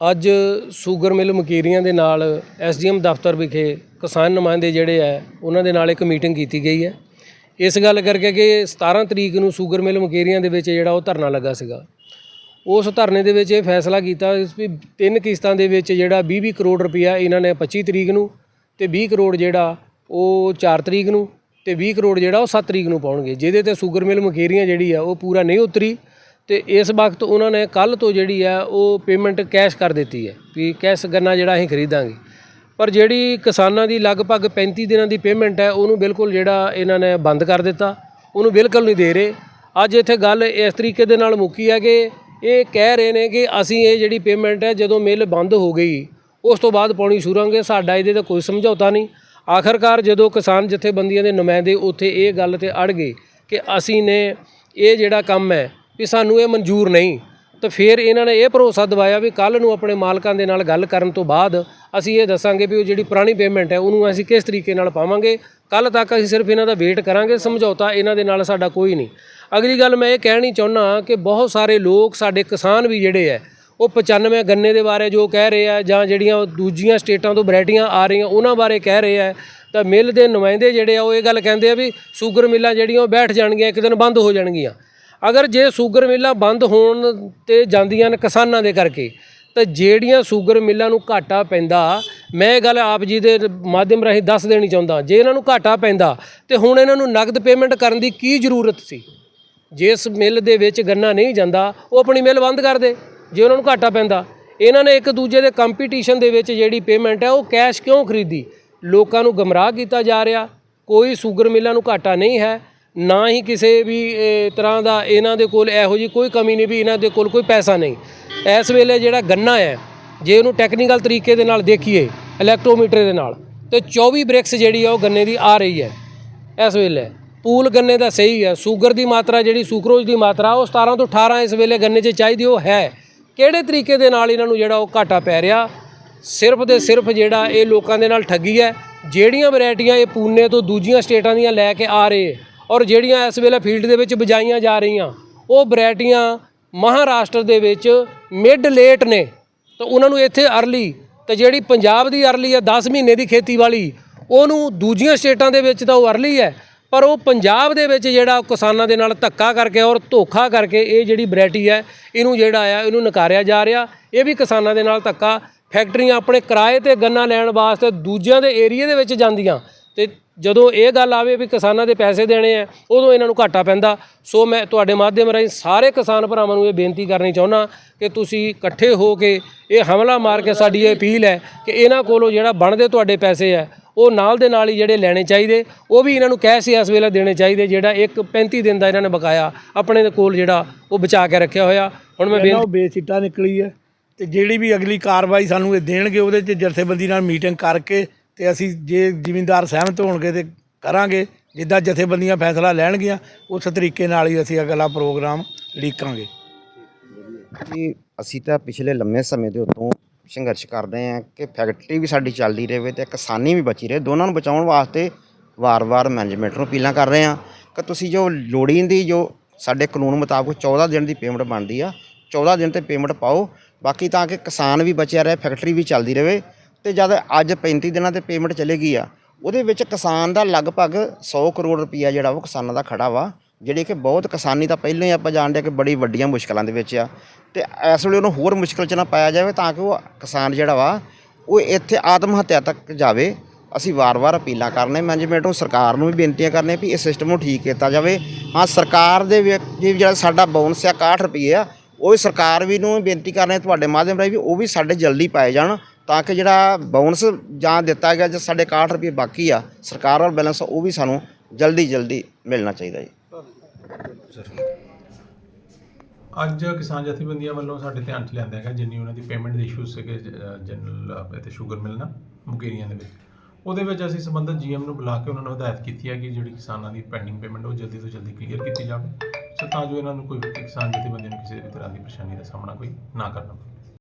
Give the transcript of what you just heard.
ਅੱਜ sugar mill ਮਕੀਰੀਆਂ ਦੇ ਨਾਲ ਐਸਡੀਐਮ ਦਫ਼ਤਰ ਵਿਖੇ ਕਿਸਾਨ ਨੁਮਾਇੰਦੇ ਜਿਹੜੇ ਆ ਉਹਨਾਂ ਦੇ ਨਾਲ ਇੱਕ ਮੀਟਿੰਗ ਕੀਤੀ ਗਈ ਹੈ। ਇਸ ਗੱਲ ਕਰਕੇ ਕਿ 17 ਤਰੀਕ ਨੂੰ ਸ਼ੂਗਰ ਮਿਲ ਮਕੀਰੀਆਂ ਦੇ ਵਿੱਚ ਜਿਹੜਾ ਉਹ ਧਰਨਾ ਲੱਗਾ ਸੀਗਾ। ਉਸ ਧਰਨੇ ਦੇ ਵਿੱਚ ਇਹ ਫੈਸਲਾ ਕੀਤਾ ਵੀ ਤਿੰਨ ਕਿਸ਼ਤਾਂ ਦੇ ਵਿੱਚ ਜਿਹੜਾ 20-20 ਕਰੋੜ ਰੁਪਇਆ ਇਹਨਾਂ ਨੇ 25 ਤਰੀਕ ਨੂੰ ਤੇ 20 ਕਰੋੜ ਜਿਹੜਾ ਉਹ 4 ਤਰੀਕ ਨੂੰ ਤੇ 20 ਕਰੋੜ ਜਿਹੜਾ ਉਹ 7 ਤਰੀਕ ਨੂੰ ਪਾਉਣਗੇ। ਜਿਹਦੇ ਤੇ ਸ਼ੂਗਰ ਮਿਲ ਮਕੇਰੀਆਂ ਜਿਹੜੀ ਆ, ਉਹ ਪੂਰਾ ਨਹੀਂ ਉਤਰੀ। ਤੇ ਇਸ ਵਕਤ ਉਹਨਾਂ ਨੇ ਕੱਲ ਤੋਂ ਜਿਹੜੀ ਆ, ਉਹ ਪੇਮੈਂਟ ਕੈਸ਼ ਕਰ ਦਿੱਤੀ ਹੈ ਵੀ ਕੈਸ਼ ਗੰਨਾ ਜਿਹੜਾ ਅਸੀਂ ਖਰੀਦਾਂਗੇ। ਪਰ ਜਿਹੜੀ ਕਿਸਾਨਾਂ ਦੀ ਲਗਭਗ 35 ਦਿਨਾਂ ਦੀ ਪੇਮੈਂਟ ਹੈ, ਉਹਨੂੰ ਬਿਲਕੁਲ ਜਿਹੜਾ ਇਹਨਾਂ ਨੇ ਬੰਦ ਕਰ ਦਿੱਤਾ। ਉਹਨੂੰ ਬਿਲਕੁਲ ਨਹੀਂ ਦੇ ਰਹੇ। ਅੱਜ ਇੱਥੇ ਗੱਲ ਇਸ ਤਰੀਕੇ ਦੇ ਨਾਲ ਮੁੱਕੀ ਹੈ ਕਿ ਇਹ ਕਹਿ ਰਹੇ ਨੇ ਕਿ ਅਸੀਂ ਇਹ ਜਿਹੜੀ ਪੇਮੈਂਟ ਹੈ, ਜਦੋਂ ਮਿਲ ਬੰਦ ਹੋ ਗਈ, ਉਸ ਤੋਂ ਬਾਅਦ ਪਾਉਣੀ ਸ਼ੁਰੂ ਕਰਾਂਗੇ ਸਾਡਾ ਇਹਦੇ ਤੇ ਕੋਈ ਸਮਝੌਤਾ ਨਹੀਂ। ਆਖਰਕਾਰ ਜਦੋਂ ਕਿਸਾਨ ਜਥੇਬੰਦੀਆਂ ਦੇ ਨੁਮਾਇੰਦੇ ਉੱਥੇ ਇਹ ਗੱਲ ਤੇ ਅੜ ਗਏ ਕਿ ਅਸੀਂ ਨੇ ਇਹ ਜਿਹੜਾ ਕੰਮ ਹੈ ਵੀ ਸਾਨੂੰ ਇਹ ਮਨਜ਼ੂਰ ਨਹੀਂ, ਤਾਂ ਫਿਰ ਇਹਨਾਂ ਨੇ ਇਹ ਭਰੋਸਾ ਦਿਵਾਇਆ ਵੀ ਕੱਲ ਨੂੰ ਆਪਣੇ ਮਾਲਕਾਂ ਦੇ ਨਾਲ ਗੱਲ ਕਰਨ ਤੋਂ ਬਾਅਦ ਅਸੀਂ ਇਹ ਦੱਸਾਂਗੇ ਵੀ ਉਹ ਜਿਹੜੀ ਪੁਰਾਣੀ ਪੇਮੈਂਟ ਹੈ ਉਹਨੂੰ ਅਸੀਂ ਕਿਸ ਤਰੀਕੇ ਨਾਲ ਪਾਵਾਂਗੇ। ਕੱਲ ਤੱਕ ਅਸੀਂ ਸਿਰਫ ਇਹਨਾਂ ਦਾ ਵੇਟ ਕਰਾਂਗੇ, ਸਮਝੌਤਾ ਇਹਨਾਂ ਦੇ ਨਾਲ ਸਾਡਾ ਕੋਈ ਨਹੀਂ। ਅਗਲੀ ਗੱਲ ਮੈਂ ਇਹ ਕਹਿਣੀ ਚਾਹੁੰਦਾ ਕਿ ਬਹੁਤ ਸਾਰੇ ਲੋਕ ਸਾਡੇ ਕਿਸਾਨ ਵੀ ਜਿਹੜੇ ਹੈ ਉਹ 95 ਗੰਨੇ ਦੇ ਬਾਰੇ ਜੋ ਕਹਿ ਰਹੇ ਆ ਜਾਂ ਜਿਹੜੀਆਂ ਦੂਜੀਆਂ ਸਟੇਟਾਂ ਤੋਂ ਵੈਰਾਈਟੀਆਂ ਆ ਰਹੀਆਂ ਉਹਨਾਂ ਬਾਰੇ ਕਹਿ ਰਹੇ ਆ, ਤਾਂ ਮਿਲ ਦੇ ਨੁਮਾਇੰਦੇ ਜਿਹੜੇ ਆ ਉਹ ਇਹ ਗੱਲ ਕਹਿੰਦੇ ਆ ਵੀ ਸ਼ੂਗਰ ਮਿੱਲਾਂ ਜਿਹੜੀਆਂ ਉਹ ਬੈਠ ਜਾਣਗੀਆਂ, ਇੱਕ ਦਿਨ ਬੰਦ ਹੋ ਜਾਣਗੀਆਂ। ਅਗਰ ਜੇ ਸ਼ੂਗਰ ਮਿੱਲਾਂ ਬੰਦ ਹੋਣ ਤੇ ਜਾਂਦੀਆਂ ਨੇ ਕਿਸਾਨਾਂ ਦੇ ਕਰਕੇ, ਤਾਂ ਜਿਹੜੀਆਂ ਸ਼ੂਗਰ ਮਿੱਲਾਂ ਨੂੰ ਘਾਟਾ ਪੈਂਦਾ, ਮੈਂ ਇਹ ਗੱਲ ਆਪ ਜੀ ਦੇ ਮਾਧਿਅਮ ਰਾਹੀਂ ਦੱਸ ਦੇਣੀ ਚਾਹੁੰਦਾ, ਜੇ ਇਹਨਾਂ ਨੂੰ ਘਾਟਾ ਪੈਂਦਾ, ਤੇ ਹੁਣ ਇਹਨਾਂ ਨੂੰ ਨਗਦ ਪੇਮੈਂਟ ਕਰਨ ਦੀ ਕੀ ਜ਼ਰੂਰਤ ਸੀ? ਜਿਸ ਮਿੱਲ ਦੇ ਵਿੱਚ ਗੰਨਾ ਨਹੀਂ ਜਾਂਦਾ, ਉਹ ਆਪਣੀ ਮਿੱਲ ਬੰਦ ਕਰ ਦੇ। ਜੇ ਉਹਨਾਂ ਨੂੰ ਘਾਟਾ ਪੈਂਦਾ, ਇਹਨਾਂ ਨੇ ਇੱਕ ਦੂਜੇ ਦੇ ਕੰਪੀਟੀਸ਼ਨ ਦੇ ਵਿੱਚ ਜਿਹੜੀ ਪੇਮੈਂਟ ਹੈ ਉਹ ਕੈਸ਼ ਕਿਉਂ ਖਰੀਦੀ? ਲੋਕਾਂ ਨੂੰ ਗਮਰਾਹ ਕੀਤਾ ਜਾ ਰਿਹਾ, ਕੋਈ ਸ਼ੂਗਰ ਮਿੱਲਾਂ ਨੂੰ ਘਾਟਾ ਨਹੀਂ ਹੈ, ਨਾ ਹੀ ਕਿਸੇ ਵੀ ਤਰ੍ਹਾਂ ਦਾ ਇਹਨਾਂ ਦੇ ਕੋਲ ਇਹੋ ਜੀ ਕੋਈ ਕਮੀ ਨਹੀਂ ਵੀ ਇਹਨਾਂ ਦੇ ਕੋਲ ਕੋਈ ਪੈਸਾ ਨਹੀਂ। ਇਸ ਵੇਲੇ ਜਿਹੜਾ ਗੰਨਾ ਹੈ, ਜੇ ਉਹਨੂੰ ਟੈਕਨੀਕਲ ਤਰੀਕੇ ਦੇ ਨਾਲ ਦੇਖੀਏ ਇਲੈਕਟ੍ਰੋਮੀਟਰ ਦੇ ਨਾਲ, ਤੇ 24 ਬ੍ਰਿਕਸ ਜਿਹੜੀ ਆ ਉਹ ਗੰਨੇ ਦੀ ਆ ਰਹੀ ਹੈ। ਇਸ ਵੇਲੇ ਪੂਲ ਗੰਨੇ ਦਾ ਸਹੀ ਹੈ ਸ਼ੂਗਰ ਦੀ ਮਾਤਰਾ ਜਿਹੜੀ ਸੁਕਰੋਜ਼ ਦੀ ਮਾਤਰਾ ਉਹ 17 ਤੋਂ 18 ਇਸ ਵੇਲੇ ਗੰਨੇ 'ਚ ਚਾਹੀਦੀ, ਉਹ ਹੈ। ਕਿਹੜੇ ਤਰੀਕੇ ਦੇ ਨਾਲ ਇਹਨਾਂ ਨੂੰ ਜਿਹੜਾ ਉਹ ਘਾਟਾ ਪੈ ਰਿਹਾ? ਸਿਰਫ ਤੇ ਸਿਰਫ ਜਿਹੜਾ ਇਹ ਲੋਕਾਂ ਦੇ ਨਾਲ ਠੱਗੀ ਹੈ, ਜਿਹੜੀਆਂ ਵੈਰਾਈਟੀਆਂ ਇਹ ਪੂਨੇ ਤੋਂ ਦੂਜੀਆਂ ਸਟੇਟਾਂ ਦੀਆਂ ਲੈ ਕੇ ਆ ਰਹੇ ਔਰ ਜਿਹੜੀਆਂ ਇਸ ਵੇਲੇ ਫੀਲਡ ਦੇ ਵਿੱਚ ਬਜਾਈਆਂ ਜਾ ਰਹੀਆਂ, ਉਹ ਵੈਰਾਈਟੀਆਂ ਮਹਾਰਾਸ਼ਟਰ ਦੇ ਵਿੱਚ ਮਿਡ ਲੇਟ ਨੇ। ਤਾਂ ਉਹਨਾਂ ਨੂੰ ਇੱਥੇ ਅਰਲੀ ਤੇ ਜਿਹੜੀ ਪੰਜਾਬ ਦੀ ਅਰਲੀ ਹੈ 10 ਮਹੀਨੇ ਦੀ ਖੇਤੀ ਵਾਲੀ ਉਹਨੂੰ ਦੂਜੀਆਂ ਸਟੇਟਾਂ ਦੇ ਵਿੱਚ ਤਾਂ ਉਹ ਅਰਲੀ ਹੈ। ਪਰ ਉਹ ਪੰਜਾਬ ਦੇ ਵਿੱਚ ਜਿਹੜਾ ਕਿਸਾਨਾਂ ਦੇ ਨਾਲ ਧੱਕਾ ਕਰਕੇ ਔਰ ਧੋਖਾ ਕਰਕੇ ਇਹ ਜਿਹੜੀ ਵੈਰਾਈਟੀ ਹੈ, ਇਹਨੂੰ ਜਿਹੜਾ ਆ, ਇਹਨੂੰ ਨਕਾਰਿਆ ਜਾ ਰਿਹਾ। ਇਹ ਵੀ ਕਿਸਾਨਾਂ ਦੇ ਨਾਲ ਧੱਕਾ। ਫੈਕਟਰੀਆਂ ਆਪਣੇ ਕਿਰਾਏ ਤੇ ਗੰਨਾ ਲੈਣ ਵਾਸਤੇ ਦੂਜਿਆਂ ਦੇ ਏਰੀਏ ਦੇ ਵਿੱਚ ਜਾਂਦੀਆਂ। ਤੇ ਜਦੋਂ ਇਹ ਗੱਲ ਆਵੇ ਵੀ ਕਿਸਾਨਾਂ ਦੇ ਪੈਸੇ ਦੇਣੇ ਆ, ਉਦੋਂ ਇਹਨਾਂ ਨੂੰ ਘਾਟਾ ਪੈਂਦਾ। ਸੋ ਮੈਂ ਤੁਹਾਡੇ ਮਾਧਿਅਮ ਰਾਹੀਂ ਸਾਰੇ ਕਿਸਾਨ ਭਰਾਵਾਂ ਨੂੰ ਇਹ ਬੇਨਤੀ ਕਰਨੀ ਚਾਹੁੰਦਾ ਕਿ ਤੁਸੀਂ ਇਕੱਠੇ ਹੋ ਕੇ ਇਹ ਹਮਲਾ ਮਾਰ ਕੇ ਸਾਡੀ ਇਹ ਅਪੀਲ ਹੈ ਕਿ ਇਹਨਾਂ ਕੋਲੋਂ ਜਿਹੜਾ ਬਣਦੇ ਤੁਹਾਡੇ ਪੈਸੇ ਹੈ ਉਹ ਨਾਲ ਦੇ ਨਾਲ ਹੀ ਜਿਹੜੇ ਲੈਣੇ ਚਾਹੀਦੇ ਉਹ ਵੀ ਇਹਨਾਂ ਨੂੰ ਕੈਸ਼ ਹੀ ਇਸ ਵੇਲੇ ਦੇਣੇ ਚਾਹੀਦੇ ਜਿਹੜਾ ਇੱਕ 35 ਦਿਨ ਦਾ ਇਹਨਾਂ ਨੇ ਬਕਾਇਆ ਆਪਣੇ ਦੇ ਕੋਲ ਜਿਹੜਾ ਉਹ ਬਚਾ ਕੇ ਰੱਖਿਆ ਹੋਇਆ। ਹੁਣ ਮੈਂ ਉਹ ਬੇਸਿੱਟਾ ਨਿਕਲੀ ਹੈ ਤੇ ਜਿਹੜੀ ਵੀ ਅਗਲੀ ਕਾਰਵਾਈ ਸਾਨੂੰ ਇਹ ਦੇਣਗੇ ਉਹਦੇ 'ਚ ਜਥੇਬੰਦੀ ਨਾਲ ਮੀਟਿੰਗ ਕਰਕੇ ਤੇ ਅਸੀਂ ਜੇ ਜ਼ਿਮੀਂਦਾਰ ਸਹਿਮਤ ਹੋਣਗੇ ਤੇ ਕਰਾਂਗੇ ਜਿੱਦਾਂ ਜਥੇਬੰਦੀਆਂ ਫੈਸਲਾ ਲੈਣਗੀਆਂ ਉਸ ਤਰੀਕੇ ਨਾਲ ਹੀ ਅਸੀਂ ਅਗਲਾ ਪ੍ਰੋਗਰਾਮ ਲੀਕਾਂਗੇ ਅਸੀਂ ਤਾਂ ਪਿਛਲੇ ਲੰਮੇ ਸਮੇਂ ਦੇ ਉਤੋਂ ਸੰਘਰਸ਼ ਕਰਦੇ ਰਹੇ ਹਾਂ ਕਿ ਫੈਕਟਰੀ ਵੀ ਸਾਡੀ ਚੱਲਦੀ ਰਹੇ ਤੇ ਕਿਸਾਨੀ ਵੀ ਬਚੀ ਰਹੇ। ਦੋਨਾਂ ਨੂੰ ਬਚਾਉਣ ਵਾਸਤੇ ਵਾਰ-ਵਾਰ ਮੈਨੇਜਮੈਂਟ ਨੂੰ ਅਪੀਲਾਂ ਕਰ ਰਹੇ ਹਾਂ ਕਿ ਤੁਸੀਂ ਜੋ ਲੋੜੀਂਦੀ ਜੋ ਸਾਡੇ ਕਾਨੂੰਨ ਮੁਤਾਬਕ 14 ਦਿਨ ਦੀ ਪੇਮੈਂਟ ਬਣਦੀ ਆ 14 ਦਿਨ ਤੇ ਪੇਮੈਂਟ ਪਾਓ। ਬਾਕੀ ਤਾਂ ਕਿ ਕਿਸਾਨ ਵੀ ਬਚਿਆ ਰਹੇ, ਫੈਕਟਰੀ ਵੀ ਚੱਲਦੀ ਰਹੇ ਤੇ ਜਦ ਅੱਜ 35 ਦਿਨਾਂ ਤੇ ਪੇਮੈਂਟ ਚਲੇਗੀ ਆ, ਉਹਦੇ ਵਿੱਚ ਕਿਸਾਨ ਦਾ ਲਗਭਗ 100 ਕਰੋੜ ਰੁਪਈਆ ਜਿਹੜਾ ਉਹ ਕਿਸਾਨਾਂ ਦਾ ਖੜਾ ਵਾ। ਜਿਹੜੀ ਕਿ ਬਹੁਤ ਕਿਸਾਨੀ ਤਾਂ ਪਹਿਲਾਂ ਹੀ ਆਪਾਂ ਜਾਣਦੇ ਹਾਂ ਕਿ ਬੜੀ ਵੱਡੀਆਂ ਮੁਸ਼ਕਲਾਂ ਦੇ ਵਿੱਚ ਆ। ਤੇ ਇਸ ਵੇਲੇ ਉਹਨੂੰ ਹੋਰ ਮੁਸ਼ਕਲ 'ਚ ਨਾ ਪਾਇਆ ਜਾਵੇ ਤਾਂ ਕਿ ਉਹ ਕਿਸਾਨ ਜਿਹੜਾ ਵਾ, ਉਹ ਇੱਥੇ ਆਤਮ ਹੱਤਿਆ ਤੱਕ ਜਾਵੇ। ਅਸੀਂ ਵਾਰ-ਵਾਰ ਅਪੀਲਾਂ ਕਰਨੇ ਮੈਨੇਜਮੈਂਟ ਨੂੰ, ਸਰਕਾਰ ਨੂੰ ਵੀ ਬੇਨਤੀਆਂ ਕਰਨੇ ਵੀ ਇਸ ਸਿਸਟਮ ਨੂੰ ਠੀਕ ਕੀਤਾ ਜਾਵੇ। ਹਾਂ, ਸਰਕਾਰ ਦੇ ਵਿੱਚ ਜਿਹੜਾ ਸਾਡਾ ਬੋਨਸ ਆ 61 ਰੁਪਏ ਆ, ਉਹ ਵੀ ਸਰਕਾਰ ਵੀ ਨੂੰ ਬੇਨਤੀ ਕਰਨੇ, ਤੁਹਾਡੇ ਮਾਧਿਅਮ ਰਾਹੀਂ ਵੀ ਉਹ ਵੀ ਸਾਡੇ ਜਲਦੀ ਪਾਏ ਜਾਣ ਤਾਂ ਕਿ ਜਿਹੜਾ ਬੋਨਸ ਜਾਂ ਦਿੱਤਾ ਗਿਆ ਜਾਂ ਸਾਡੇ 61 ਰੁਪਏ ਬਾਕੀ ਆ, ਸਰਕਾਰ ਵੱਲ ਬੈਲੈਂਸ ਉਹ ਵੀ ਸਾਨੂੰ ਜਲਦੀ ਜਲਦੀ ਮਿਲਣਾ ਚਾਹੀਦਾ ਜੀ। ਅੱਜ ਕਿਸਾਨ ਜਥੇਬੰਦੀਆਂ ਵੱਲੋਂ ਸਾਡੇ ਧਿਆਨ 'ਚ ਲਿਆਂਦਾ ਹੈਗਾ ਜਿੰਨੀ ਉਹਨਾਂ ਦੀ ਪੇਮੈਂਟ ਦੇ ਇਸ਼ੂਜ਼ ਸੀਗੇ ਜਨਰਲ ਅਤੇ ਸ਼ੂਗਰ ਮਿਲ ਨਾ, ਮੁਕੇਰੀਆਂ ਦੇ ਵਿੱਚ। ਉਹਦੇ ਵਿੱਚ ਅਸੀਂ ਸੰਬੰਧਿਤ ਜੀਐਮ ਨੂੰ ਬੁਲਾ ਕੇ ਉਹਨਾਂ ਨੂੰ ਹਦਾਇਤ ਕੀਤੀ ਹੈ ਕਿ ਜਿਹੜੀ ਕਿਸਾਨਾਂ ਦੀ ਪੈਂਡਿੰਗ ਪੇਮੈਂਟ ਉਹ ਜਲਦੀ ਤੋਂ ਜਲਦੀ ਕਲੀਅਰ ਕੀਤੀ ਜਾਵੇ। ਸੋ ਤਾਂ ਜੋ ਇਹਨਾਂ ਨੂੰ ਕੋਈ ਕਿਸਾਨ ਜਥੇਬੰਦੀਆਂ ਨੂੰ ਕਿਸੇ ਵੀ ਤਰ੍ਹਾਂ ਦੀ ਪਰੇਸ਼ਾਨੀ ਦਾ ਸਾਹਮਣਾ ਕੋਈ ਨਾ ਕਰਨਾ ਪਵੇ।